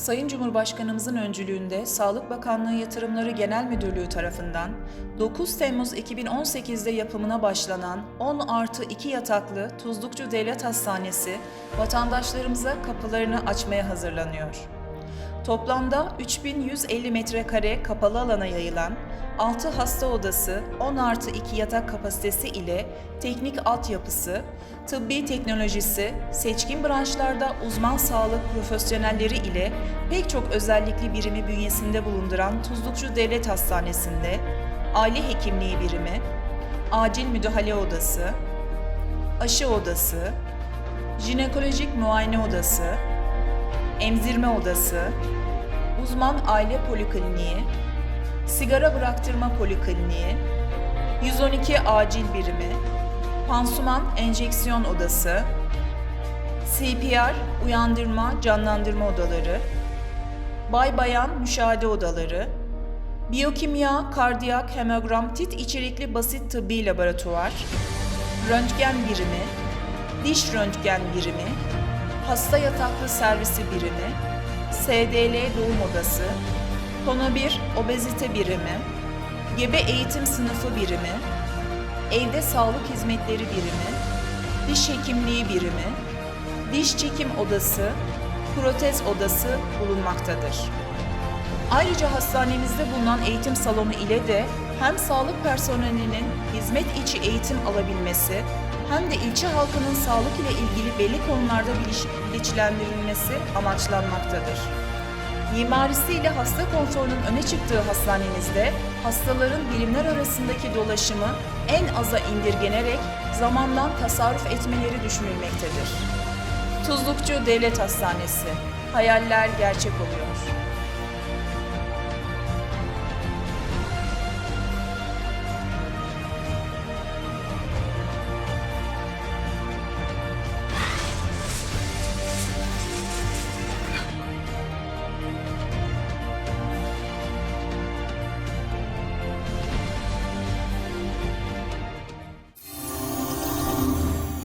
Sayın Cumhurbaşkanımızın öncülüğünde Sağlık Bakanlığı Yatırımları Genel Müdürlüğü tarafından 9 Temmuz 2018'de yapımına başlanan 10 artı 2 yataklı Tuzlukçu Devlet Hastanesi vatandaşlarımıza kapılarını açmaya hazırlanıyor. Toplamda 3150 metrekare kapalı alana yayılan 6 hasta odası, 10 artı 2 yatak kapasitesi ile teknik altyapısı, tıbbi teknolojisi, seçkin branşlarda uzman sağlık profesyonelleri ile pek çok özellikli birimi bünyesinde bulunduran Tuzlukçu Devlet Hastanesi'nde aile hekimliği birimi, acil müdahale odası, aşı odası, jinekolojik muayene odası, emzirme odası, uzman aile polikliniği, sigara bıraktırma polikliniği, 112 acil birimi, pansuman enjeksiyon odası, CPR uyandırma canlandırma odaları, bay bayan müşahede odaları, biyokimya, kardiyak, hemogram, tit içerikli basit tıbbi laboratuvar, röntgen birimi, diş röntgen birimi, hasta yataklı servisi birimi, SDL doğum odası, konu 1 obezite birimi, gebe eğitim sınıfı birimi, evde sağlık hizmetleri birimi, diş hekimliği birimi, diş çekim odası, protez odası bulunmaktadır. Ayrıca hastanemizde bulunan eğitim salonu ile de hem sağlık personelinin hizmet içi eğitim alabilmesi hem de ilçe halkının sağlık ile ilgili belli konularda bilinçlendirilmesi amaçlanmaktadır. Mimarisiyle hasta konforunun öne çıktığı hastanemizde hastaların birimler arasındaki dolaşımı en aza indirgenerek zamandan tasarruf etmeleri düşünülmektedir. Tuzlukçu Devlet Hastanesi. Hayaller gerçek oluyor.